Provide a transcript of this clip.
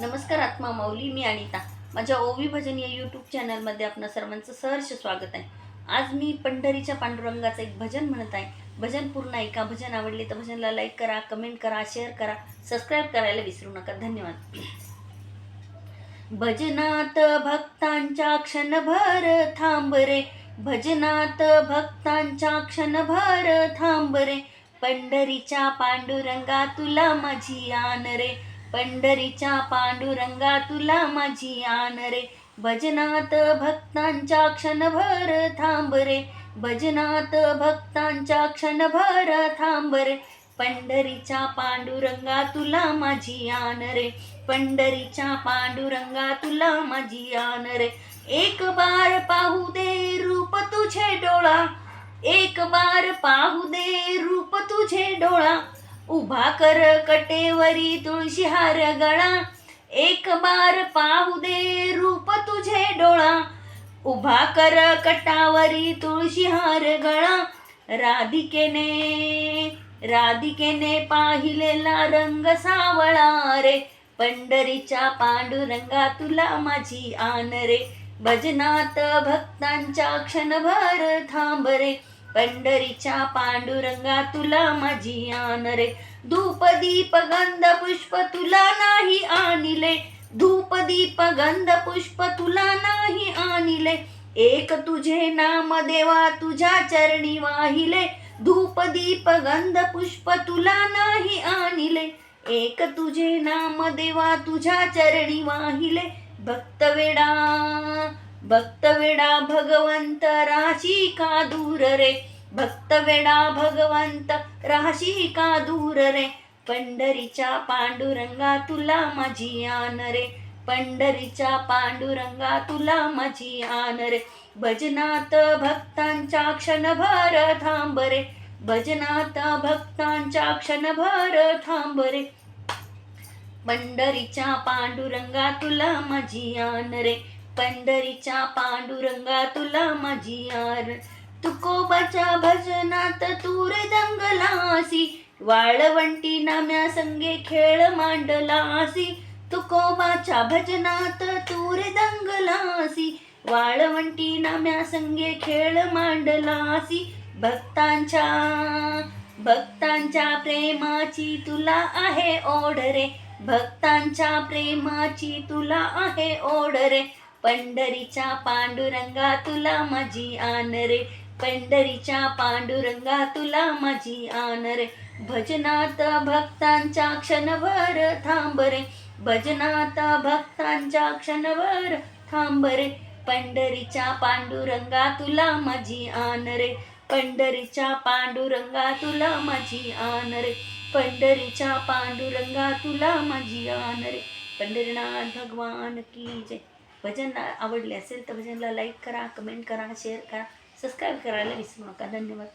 नमस्कार आत्मा माऊली मी अनिता. माझ्या ओवी भजन या यूट्यूब चॅनलमध्ये आपणा सर्वांचं सहर्ष स्वागत आहे. आज मी पंढरीच्या पांडुरंगाचं एक भजन म्हणत आहे. भजन पूर्ण ऐका भजन आवडले तर भजनला लाईक करा कमेंट करा शेअर करा सबस्क्राईब करायला विसरू नका. धन्यवाद. भजनात भक्तांच्या क्षणभर थांब रे. भजनात भक्तांच्या क्षणभर थांब रे. पंढरीच्या पांडुरंगा तुला माझी आन रे. पंढरीच्या पांडुरंगा तुला माझी आन रे. भजनात भक्तांच्या क्षणभर थांब रे. भजनात भक्तांच्या क्षणभर थांब रे. पंढरीच्या पांडुरंगा तुला माझी आन रे. पंढरीच्या पांडुरंगा तुला माझी आन रे. एक बार पाहू दे रूप तुझे डोळा. एक बार पाहू दे रूप तुझे डोळा. उभा कर कटेवरी तुळशी हार गळा. एक बार पाहू दे रूप तुझे डोळा. उभा कर कटावरी तुळशी हार गळा. राधिकेने राधिकेने पाहिलेला रंग सावळा रे. पंढरीच्या पांडुरंगा तुला माझी आन रे. भजनात भक्तांच्या क्षणभर थांब रे. पंढरीच्या पांडुरंगा तुला माझी आन रे धूप दीप गंध पुष्प तुला नाही आणिले. धूप दीप गंध पुष्प तुला नाही आणिले. एक तुझे नाम देवा तुझ्या चरणी वाहिले. धूप दीप गंध पुष्प तुला नाही आणिले. एक तुझे नाम देवा तुझ्या चरणी वाहिले. भक्त भक्तवेडा भगवंत राशी का दूर रे? भक्तवेडा भगवंत राशी का दूर रे? पंढरीच्या पांडुरंगा तुला माझी आन रे. पंढरीच्या पांडुरंगा तुला माझी आन रे. भजनात भक्तांच्या क्षणभर थांब रे. भजनात भक्तांच्या क्षणभर थांब रे. पंढरीच्या पांडुरंगा तुला माझी आन रे. पंढरीच्या पांडुरंगा तुला माझी यार तुकोबाच्या भजनात तूर दंगलासी. वाळवंटी नाम्या संगे खेळ मांडलासी. तुकोबाच्या भजनात तूर दंगलासी. वाळवंटी नाम्या संगे खेळ मांडलासी. भक्तांच्या भक्तांच्या प्रेमाची तुला आहे ओढ रे भक्तांच्या प्रेमाची तुला आहे ओढ रे पंढरीच्या पांडुरंगा तुला माझी आन रे. पंढरीच्या पांडुरंगा तुला माझी आन रे. भजनात भक्तांच्या क्षणभर थांब रे. भजनात भक्तांच्या क्षणभर थांब रे. पंढरीच्या पांडुरंगा तुला माझी आन रे. पंढरीच्या पांडुरंगा तुला माझी आन रे. पंढरीच्या पांडुरंगा तुला माझी आन रे. पंढरीनाथ भगवान की जय. भजन आवडले असेल तर भजनला लाईक करा कमेंट करा शेअर करा सबस्क्राईब करायला विसरू नका. धन्यवाद.